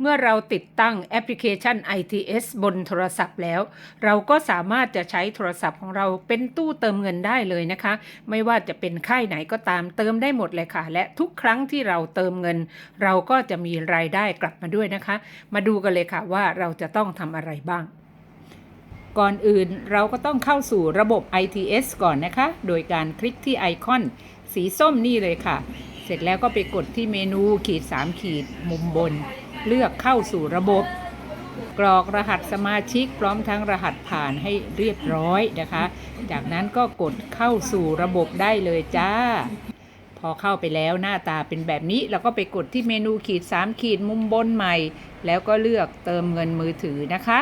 เมื่อเราติดตั้งแอปพลิเคชัน ITS บนโทรศัพท์แล้ว เราก็สามารถจะใช้โทรศัพท์ของเราเป็นตู้เติมเงินได้เลยนะคะ ไม่ว่าจะเป็นค่ายไหนก็ตามเติมได้หมดเลยค่ะ และทุกครั้งที่เราเติมเงิน เราก็จะมีรายได้กลับมาด้วยนะคะ มาดูกันเลยค่ะว่าเราจะต้องทำอะไรบ้าง ก่อนอื่นเราก็ต้องเข้าสู่ระบบ ITS ก่อนนะคะ โดยการคลิกที่ไอคอน สีส้มนี่เลยค่ะ เสร็จแล้วก็ไปกดที่เมนูขีด3ขีดมุมบน เลือกเข้าสู่ระบบ กรอกรหัสสมาชิกพร้อมทั้งรหัสผ่านให้เรียบร้อยนะคะ จากนั้นก็กดเข้าสู่ระบบได้เลยจ้า พอเข้าไปแล้วหน้าตาเป็นแบบนี้ เราก็ไปกดที่เมนูขีด 3 ขีดมุมบนใหม่ แล้วก็เลือกเติมเงินมือถือนะคะ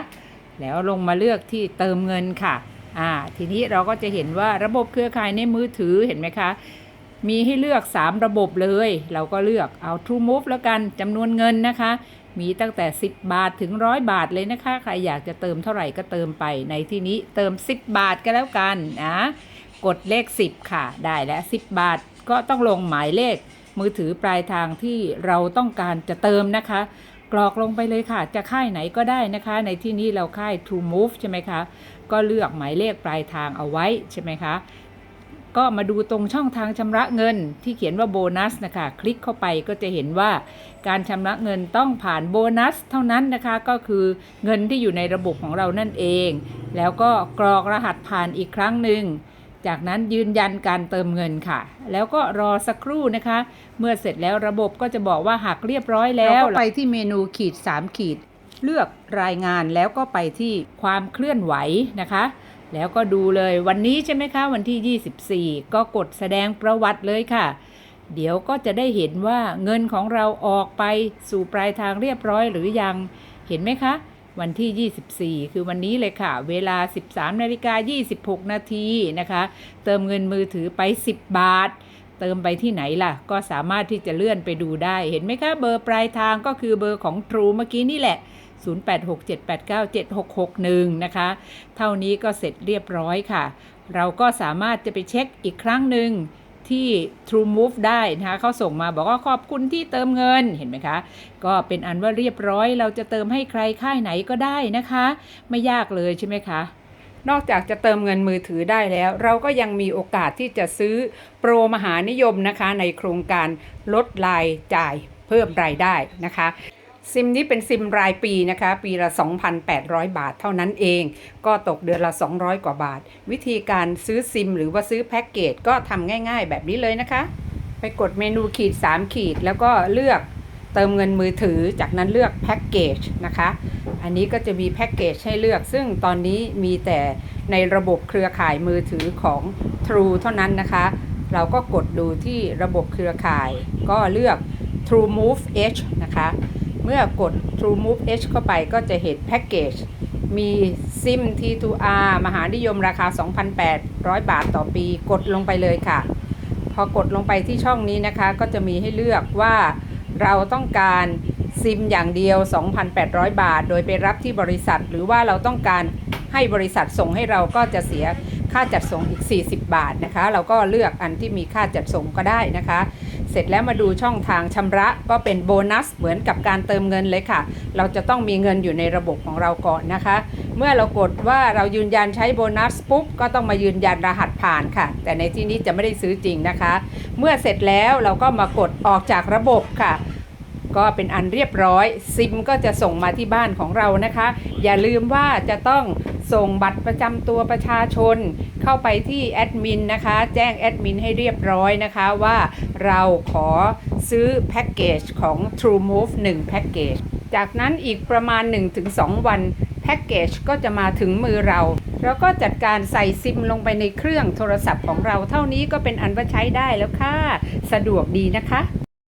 แล้วลงมาเลือกที่เติมเงินค่ะอ่าทีนี้เราก็จะเห็นว่าระบบเครือข่ายในมือถือเห็นไหมคะ มีให้เลือก 3 ระบบเลย เราก็เลือกเอา True Move แล้วกันจำนวนเงินนะคะ มีตั้งแต่ 10 บาทถึง 100 บาทเลยนะคะ ใครอยากจะเติมเท่าไหร่ก็เติมไป ในที่นี้เติม 10 บาทก็แล้วกันนะกดเลข 10 ค่ะ ได้แล้ว 10 บาทก็ต้องลงหมายเลข มือถือปลายทางที่เราต้องการจะเติมนะคะ กรอกลงไปเลยค่ะ จะค่ายไหนก็ได้นะคะ ในที่นี้เราค่าย True Move ใช่ไหมคะ ก็เลือกหมายเลขปลายทางเอาไว้ใช่ไหมคะ ก็มาดูตรงช่องทางชำระเงินที่เขียนว่าโบนัสนะคะ คลิกเข้าไปก็จะเห็นว่า การชำระเงินต้องผ่านโบนัสเท่านั้นนะคะ ก็คือเงินที่อยู่ในระบบของเรานั่นเอง แล้วก็กรอกรหัสผ่านอีกครั้งหนึ่งจากนั้นยืนยันการเติมเงินค่ะ แล้วก็รอสักครู่นะคะ เมื่อเสร็จแล้วระบบก็จะบอกว่าหักเรียบร้อยแล้วเราก็ไปที่เมนูขีด 3 ขีด เลือกรายงานแล้วก็ไปที่ความเคลื่อนไหวนะคะ แล้วก็ดูเลยวันนี้ใช่ไหมคะ วันที่ 24 ก็กดแสดงประวัติเลยค่ะ เดี๋ยวก็จะได้เห็นว่าเงินของเราออกไปสู่ปลายทางเรียบร้อยหรือยังเห็นไหมคะ วันที่ 24 คือวันนี้เลยค่ะ เวลา 13นาฬิกา26 นาทีนะคะ เติมเงินมือถือไป 10 บาท เติมไปที่ไหนล่ะ ก็สามารถที่จะเลื่อนไปดูได้ เห็นไหมคะ เบอร์ปลายทางก็คือเบอร์ของ True เมื่อกี้นี่แหละ 0867897661 นะคะ เท่านี้ก็เสร็จเรียบร้อยค่ะ เราก็สามารถจะไปเช็คอีกครั้งหนึ่งที่ True Move ได้นะคะเขาส่งมาบอกว่าขอบคุณที่เติมเงินเห็นไหมคะ ก็เป็นอันว่าเรียบร้อย เราจะเติมให้ใครค่ายไหนก็ได้นะคะ ไม่ยากเลยใช่ไหมคะ นอกจากจะเติมเงินมือถือได้แล้ว เราก็ยังมีโอกาสที่จะซื้อโปรมหานิยมนะคะในโครงการลดรายจ่ายเพิ่มรายได้นะคะซิมนี้เป็นซิมรายปีนะคะ ปีละ 2,800 บาทเท่านั้นเอง ก็ตกเดือนละ 200 กว่าบาท วิธีการซื้อซิมหรือว่าซื้อแพ็กเกจก็ทำง่ายๆ แบบนี้เลยนะคะ ไปกดเมนูขีด 3 ขีดแล้วก็เลือก เติมเงินมือถือจากนั้นเลือกแพ็กเกจนะคะ อันนี้ก็จะมีแพ็กเกจให้เลือก ซึ่งตอนนี้มีแต่ในระบบเครือข่ายมือถือของ True เท่านั้นนะคะ เราก็กดดูที่ระบบเครือข่าย ก็เลือก True Move H นะคะ เมื่อกด True Move H เข้าไปก็จะเห็นแพ็กเกจ มีซิม T2R มหานิยมราคา 2,800 บาทต่อปี กดลงไปเลยค่ะ พอกดลงไปที่ช่องนี้นะคะ ก็จะมีให้เลือกว่า เราต้องการซิมอย่างเดียว 2,800 บาท โดยไปรับที่บริษัท หรือว่าเราต้องการให้บริษัทส่งให้เราก็จะเสียค่าจัดส่งอีก 40 บาทนะคะ เราก็เลือกอันที่มีค่าจัดส่งก็ได้นะคะ เสร็จแล้วมาดูช่องทางชำระก็เป็นโบนัสเหมือนกับการเติมเงินเลยค่ะ เราจะต้องมีเงินอยู่ในระบบของเราก่อนนะคะ เมื่อเรากดว่าเรายืนยันใช้โบนัสปุ๊บก็ต้องมายืนยันรหัสผ่านค่ะ แต่ในที่นี้จะไม่ได้ซื้อจริงนะคะ เมื่อเสร็จแล้วเราก็มากดออกจากระบบค่ะ ก็เป็นอันเรียบร้อยซิมก็จะส่งมาที่บ้านของเรานะคะ อย่าลืมว่าจะต้องส่งบัตรประจำตัวประชาชนเข้าไปที่แอดมินนะคะ แจ้งแอดมินให้เรียบร้อยนะคะว่าเราขอซื้อแพ็กเกจของ True Move 1แพ็กเกจจากนั้นอีกประมาณ 1-2 วัน แพ็กเกจก็จะมาถึงมือเรา แล้วก็จัดการใส่ซิมลงไปในเครื่องโทรศัพท์ของเราเท่านี้ก็เป็นอันว่าใช้ได้แล้วค่ะ สะดวกดีนะคะ